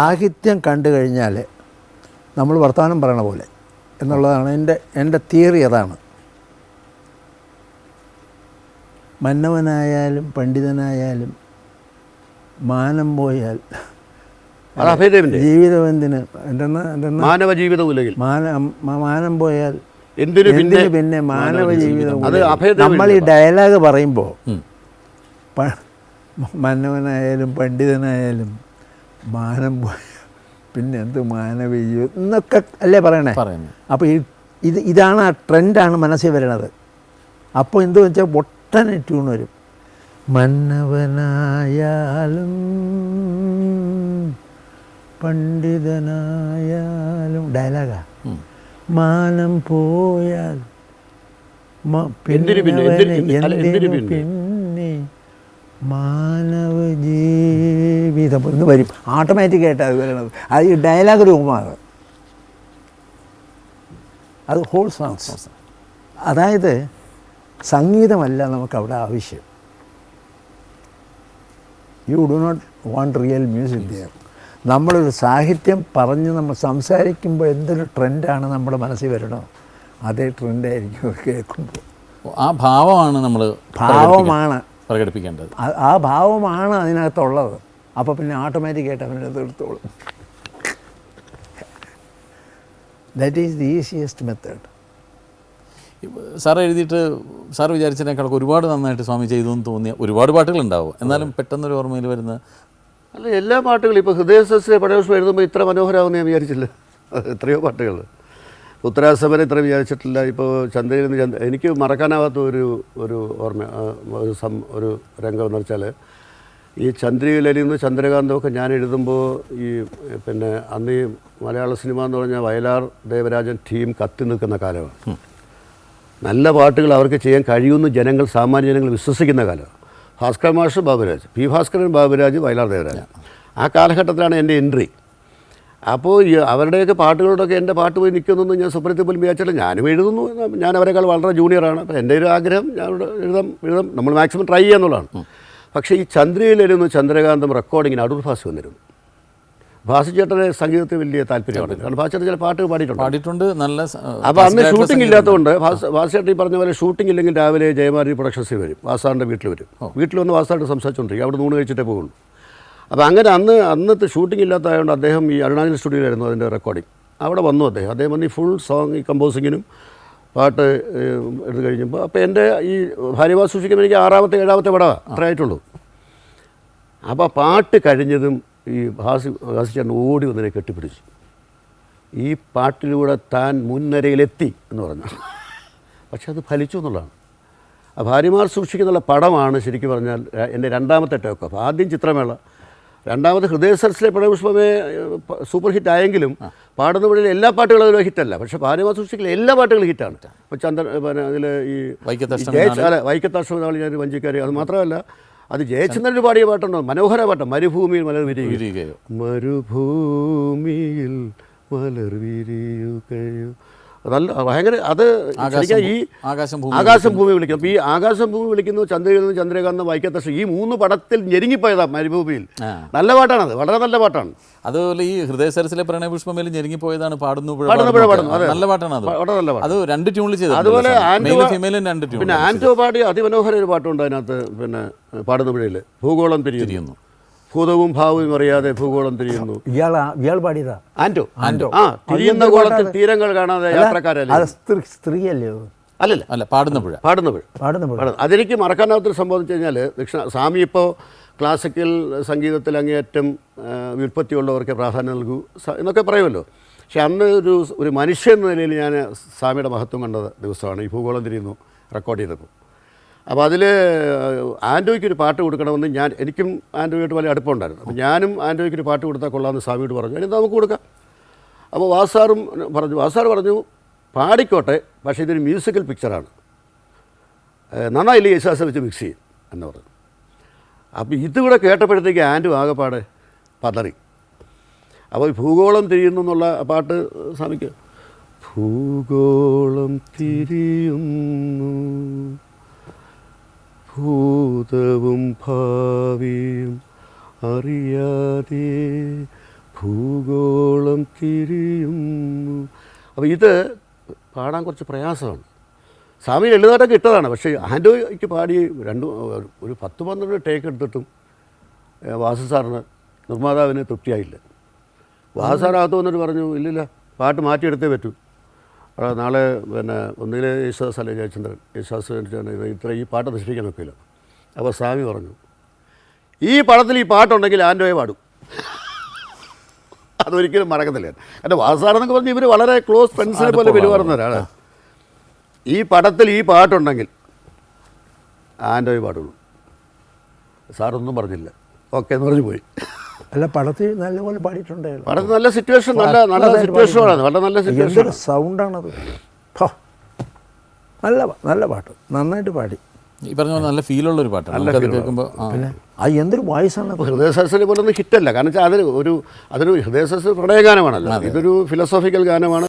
സാഹിത്യം കണ്ടു കഴിഞ്ഞാൽ നമ്മൾ വർത്തമാനം പറയണ പോലെ എന്നുള്ളതാണ് എന്റെ എന്റെ തിയറി അതാണ്. മന്നവനായാലും പണ്ഡിതനായാലും മാനം പോയാൽ അത് അഭയദേവന്റെ ജീവിതം എന്തിന് എന്തെന്ന്? എന്തെന്ന് മാനവ ജീവിത ഉലകിൽ മാനം പോയാൽ എന്തിനു പിന്നെ മാനവ ജീവിതം നമ്മൾ ഈ ഡയലോഗ് പറയുമ്പോൾ. മന്നവനായാലും പണ്ഡിതനായാലും മാനം പോയ പിന്നെ എന്ത് മാനവീയോ എന്നൊക്കെ അല്ലേ പറയണേ? അപ്പോൾ ഈ ഇത് ഇതാണ് ആ ട്രെൻഡാണ് മനസ്സിൽ വരുന്നത് അപ്പോൾ എന്ത് വെച്ചാൽ ഒട്ടനെ ട്യൂൺ വരും. മന്നവനായാലും പണ്ഡിതനായാലും ഡയലോഗാ മാനം പോയാൽ മ- എന്തിനു പിന്നെ? പിന്നവന് എന്തിനു- അല്ല, എന്തിനു എന്തിനു പിന്നെ? പിന്നെ മാനവ ജീവിതം എന്ന് വരും. ഓട്ടോമാറ്റിക് ആയിട്ട് അത് വരണത് അത് ഈ ഡയലോഗ് രൂപമാണ് അത്. ഹോൾ സോങ്സ് അതായത് സംഗീതമല്ല നമുക്ക് അവിടെ ആവശ്യം. You do not want real music dear നമ്മളൊരു സാഹിത്യം പറഞ്ഞ് നമ്മൾ സംസാരിക്കുമ്പോൾ എന്തൊരു ട്രെൻഡാണ് നമ്മുടെ മനസ്സിൽ വരണോ അതേ ട്രെൻഡായിരിക്കും കേൾക്കുമ്പോൾ. ആ ഭാവമാണ് നമ്മൾ ഭാവമാണ്. പ്രകടിപ്പിക്കേണ്ടത്. ആ- ഭാവമാണ് അതിനകത്തുള്ളത്. അപ്പോൾ പിന്നെ ഓട്ടോമാറ്റിക്കായിട്ട് അവനത് തീർത്തോളും. That is the easiest method sir എഴുതിയിട്ട് സാർ വിചാരിച്ചതിനേക്കാളൊക്കെ ഒരുപാട് നന്നായിട്ട് സ്വാമി ചെയ്തു എന്ന് തോന്നിയ ഒരുപാട് പാട്ടുകളുണ്ടാവും. എന്നാലും പെട്ടെന്നൊരു ഓർമ്മയിൽ വരുന്ന അല്ല എല്ലാ പാട്ടുകളും ഇപ്പോൾ ഹൃദയസസ്യ പടയോഷം എഴുതുമ്പോൾ ഇത്ര മനോഹരമാകുമെന്ന് ഞാൻ വിചാരിച്ചില്ല. എത്രയോ പാട്ടുകൾ ഉത്തരാസമരം ഇത്ര വിചാരിച്ചിട്ടില്ല. ഇപ്പോൾ ചന്ദ്രയിൽ നിന്ന് ചന്ദ്ര എനിക്ക് മറക്കാനാവാത്ത ഒരു ഒരു ഓർമ്മ ഒരു സം ഒരു രംഗം എന്ന് വെച്ചാൽ ഈ ചന്ദ്രയിലരി നിന്ന് ചന്ദ്രകാന്തമൊക്കെ ഞാൻ എഴുതുമ്പോൾ ഈ പിന്നെ അന്ന് ഈ മലയാള സിനിമ എന്ന് പറഞ്ഞാൽ വയലാർ ദേവരാജൻ ടീം കത്തി നിൽക്കുന്ന കാലമാണ്. നല്ല പാട്ടുകൾ അവർക്ക് ചെയ്യാൻ കഴിയുമെന്ന് ജനങ്ങൾ സാമാന്യ ജനങ്ങൾ വിശ്വസിക്കുന്ന കാലമാണ്. ഭാസ്കർ മാഷ് ബാബുരാജ് പി ഭാസ്കരൻ ബാബുരാജ് വയലാർ ദേവരാജ് ആ കാലഘട്ടത്തിലാണ് എന്റെ എൻട്രി. അപ്പോൾ ഈ അവരുടെയൊക്കെ പാട്ടുകളോടൊക്കെ എന്റെ പാട്ട് പോയി നിൽക്കുന്നൊന്നും ഞാൻ സ്വപ്നത്തിൽ പോലും വിചാരിച്ചില്ല ഞാനും എഴുതുന്നു ഞാൻ അവരെക്കാൾ വളരെ ജൂനിയറാണ് അപ്പോൾ എന്റെ ഒരു ആഗ്രഹം ഞാൻ എഴുതാം എഴുതാം. നമ്മൾ മാക്സിമം ട്രൈ ചെയ്യുക എന്നുള്ളതാണ്. പക്ഷേ ഈ ചന്ദ്രയിലിരുന്ന് ചന്ദ്രകാന്തം റെക്കോർഡിങ്ങിന് അടൂർ ഭാസ് വന്നിരുന്നു. ഭാസിച്ചേട്ടന്റെ സംഗീതത്തിൽ വലിയ താല്പര്യമാണ് കാരണം ഭാസിച്ചേട്ടൻ ചില പാട്ട് പാടിയിട്ടുണ്ട്. പാടിയിട്ടുണ്ട്. നല്ല അപ്പോൾ അന്ന് ഷൂട്ടിംഗ്. ഇല്ലാത്തതുകൊണ്ട് വാസായിട്ട് ഈ പറഞ്ഞ പോലെ ഷൂട്ടിംഗ് ഇല്ലെങ്കിൽ രാവിലെ ജയമാരി പ്രൊഡക്ഷൻസിൽ വരും. വാസാറിന്റെ വീട്ടിൽ വരും. വീട്ടിൽ വന്ന് വാസായിട്ട് സംസാരിച്ചുകൊണ്ടിരിക്കും അവിടെ നൂണ് കഴിച്ചിട്ടേ പോകുള്ളൂ. അപ്പോൾ അങ്ങനെ അന്ന് അന്നത്തെ ഷൂട്ടിംഗ് ഇല്ലാത്തതുകൊണ്ട് അദ്ദേഹം ഈ അരുണാചൽ സ്റ്റുഡിയോയിലായിരുന്നു അതിന്റെ റെക്കോർഡിംഗ് അവിടെ വന്നു അദ്ദേഹം. അദ്ദേഹം വന്ന് ഈ ഫുൾ സോങ് ഈ കമ്പോസിങ്ങിനും പാട്ട് എടുത്തു കഴിഞ്ഞപ്പോൾ അപ്പോൾ എന്റെ ഈ ഭാര്യവാ സൂക്ഷിക്കുമ്പോൾ എനിക്ക് ആറാമത്തെ ഏഴാമത്തെ പടവ. അത്രയായിട്ടുള്ളൂ അപ്പോൾ ആ പാട്ട് കഴിഞ്ഞതും ഈ ഭാസി ചേട്ടൻ ഓടി വന്നതിനെ കെട്ടിപ്പിടിച്ചു. ഈ പാട്ടിലൂടെ താൻ മുൻനിരയിലെത്തി എന്ന് പറഞ്ഞു. പക്ഷെ അത് ഫലിച്ചു എന്നുള്ളതാണ്. ആ ഭാര്യമാർ സൂക്ഷിക്കുന്നുള്ള പടമാണ് ശരിക്കും പറഞ്ഞാൽ എന്റെ രണ്ടാമത്തെ ടേക്ക് ഓഫ്. ആദ്യം ചിത്രമേള രണ്ടാമത് ഹൃദയ സരസിലെ പ്രണയപുഷ്പമേ സൂപ്പർ ഹിറ്റ് ആയെങ്കിലും പാടുന്ന വഴിയിൽ എല്ലാ പാട്ടുകളും അതിൽ ഹിറ്റല്ല. പക്ഷെ സൂക്ഷിക്കൽ എല്ലാ പാട്ടുകളും ഹിറ്റാണ്. ഇപ്പോൾ ചന്ദ്ര പിന്നെ അതിൽ ഈ അല്ല വൈക്കത്താശ്രമനാളി ഞാൻ വഞ്ചിക്കാരി. അത് മാത്രമല്ല അത് ജയചന്ദ്രൻ പാടിയ പാട്ടുണ്ടോ? മനോഹര പാട്ട്. മരുഭൂമിയിൽ മലർ വിരിയുക. വിരിയുകയോ? മരുഭൂമിയിൽ മലർ വിരിയുകയോ? നല്ല ഭയങ്കര അത് ഈ ആകാശം ഭൂമി വിളിക്കുന്നു. അപ്പൊ ഈ ആകാശം ഭൂമി വിളിക്കുന്നു ചന്ദ്രയിൽ നിന്ന് ചന്ദ്രകാന്തം വൈക്കത്തശ്ശ ഈ മൂന്ന് പടത്തിൽ ഞെരുങ്ങിപ്പോയതാ മരുഭൂമിയിൽ. നല്ല പാട്ടാണത് വളരെ നല്ല പാട്ടാണ്. അതുപോലെ ഈ ഹൃദയ സരസിലെ പ്രണയപുഷ്പമേൽ ഞെരുങ്ങിപ്പോയതാണ് പാടുന്നു. നല്ല പാട്ടാണ് അത്. രണ്ട് ട്യൂണിൽ അതുപോലെ മെയിലും ഫീമെയിലും രണ്ട് ട്യൂൺ പിന്നെ ആന്റോ പാടി അതിമനോഹര ഒരു പാട്ടുണ്ട് അതിനകത്ത് പിന്നെ പാടുന്ന പുഴയിൽ ഭൂഗോളം തിരിയുന്നു. ഭൂതവും ഭാവവും അറിയാതെ ഭൂഗോളം തിരിയുന്നു. ഇയാളാ ഇയാൾ പാടിയതാ. ആ തിരിയുന്ന ഗോളത്തിൽ തീരങ്ങൾ കാണാതെ യാത്രക്കാരല്ലേ? അത് സ്ത്രീ സ്ത്രീയല്ലേ അല്ലല്ല. അല്ല പാടുന്ന പുഴ. പാടുന്ന പുഴ പാടുന്ന പുഴ അതെനിക്ക് മറക്കാനാവാത്തൊരു സംഭവം എന്ന് വെച്ച് കഴിഞ്ഞാൽ ദക്ഷിണ സ്വാമി ഇപ്പോൾ ക്ലാസിക്കൽ സംഗീതത്തിൽ അങ്ങേയറ്റം വ്യുൽപ്പത്തിയുള്ളവർക്ക് പ്രാധാന്യം നൽകൂ. എന്നൊക്കെ പറയുമല്ലോ. പക്ഷെ അന്ന് ഒരു ഒരു മനുഷ്യൻ എന്ന നിലയിൽ ഞാൻ സ്വാമിയുടെ മഹത്വം കണ്ട ദിവസമാണ്. ഈ ഭൂഗോളം തിരിയുന്നു. റെക്കോർഡ് ചെയ്തപ്പോൾ. അപ്പോൾ അതിൽ ആന്റോയ്ക്ക് ഒരു പാട്ട് കൊടുക്കണമെന്ന് ഞാൻ എനിക്കും ആന്റോയായിട്ട് വലിയ അടുപ്പമുണ്ടായിരുന്നു. അപ്പോൾ ഞാനും ആന്റോയ്ക്ക് ഒരു പാട്ട് കൊടുത്താൽ കൊള്ളാമെന്ന് സാബിയോട് പറഞ്ഞു. ഇനി നമുക്ക് കൊടുക്കാം. അപ്പോൾ വാസാറും പറഞ്ഞു വാസാർ പറഞ്ഞു പാടിക്കോട്ടെ പക്ഷേ ഇതൊരു മ്യൂസിക്കൽ പിക്ചറാണ്. നന്നായില്ലേ യേശുദാസെ വെച്ച് മിക്സ് ചെയ്യും എന്ന് പറഞ്ഞു. അപ്പോൾ ഇതുകൂടെ കേട്ടപ്പോഴത്തേക്ക് ആൻഡു ആകെപ്പാടെ പതറി. അപ്പോൾ ഭൂഗോളം തിരിയുന്നു എന്നുള്ള പാട്ട് സ്വാമിക്ക് ഭൂഗോളം തിരിയുന്നു. ഭൂതവും ഭാവിയും അറിയാതെ ഭൂഗോളം തിരിയുന്നു. അപ്പോൾ ഇത് പാടാൻ കുറച്ച് പ്രയാസമാണ്. സ്വാമി എഴുതാട്ടൊക്കെ ഇട്ടതാണ്. പക്ഷേ ആൻഡോയ്ക്ക് പാടി രണ്ട് ഒരു പത്ത് പന്ത്രണ്ട് ടേക്ക് എടുത്തിട്ടും വാസു സാറിന് നിർമ്മാതാവിന് തൃപ്തിയായില്ല. വാസു സാർ അകത്ത് വന്നിട്ട് പറഞ്ഞു ഇല്ലില്ല പാട്ട് മാറ്റിയെടുത്തേ പറ്റൂ. നാളെ പിന്നെ ഒന്നിലെ യേശുദാസ് അല്ലെ ജയചന്ദ്രൻ? യേശുദാസ് ഇത് ഇത്ര ഈ പാട്ട് നശിപ്പിക്കാൻ ഒക്കില്ല. അപ്പോൾ സ്വാമി പറഞ്ഞു ഈ പടത്തിൽ ഈ പാട്ടുണ്ടെങ്കിൽ ആൻഡോയെ പാടും. അതൊരിക്കലും മറക്കത്തില്ല എന്റെ വാസാറെന്നൊക്കെ പറഞ്ഞ് ഇവർ വളരെ ക്ലോസ് ഫ്രണ്ട്സിനെ പോലെ പെരുമാറുന്നവരാണ്. ഈ പടത്തിൽ ഈ പാട്ടുണ്ടെങ്കിൽ ആൻഡോയെ പാടുള്ളൂ. സാറൊന്നും പറഞ്ഞില്ല. ഓക്കെ എന്ന് പറഞ്ഞു പോയി. അല്ല പടത്തിൽ നല്ലപോലെ പാടിയിട്ടുണ്ടായിരുന്നു പടത്തിൽ നല്ല സിറ്റുവേഷൻ നല്ല നല്ല സിറ്റുവേഷനാണ് വളരെ നല്ല സിറ്റുവേഷൻ സൗണ്ടാണത്. നല്ല നല്ല പാട്ട്. നന്നായിട്ട് പാടി. ഈ പറഞ്ഞ പോലെ നല്ല ഫീലുള്ള ഒരു പാട്ടാണ്. നല്ല കേൾക്കുമ്പോൾ പിന്നെ അത് എന്തൊരു വോയിസാണ് അപ്പോൾ ഹൃദയ സരസ്വതി പോലെ ഒന്നും ഹിറ്റല്ല. കാരണം വെച്ചാൽ അതിന് ഒരു അതൊരു ഹൃദയ സരസ്വതി പ്രണയഗാനമാണല്ലോ ഇതൊരു ഫിലോസോഫിക്കൽ ഗാനമാണ്.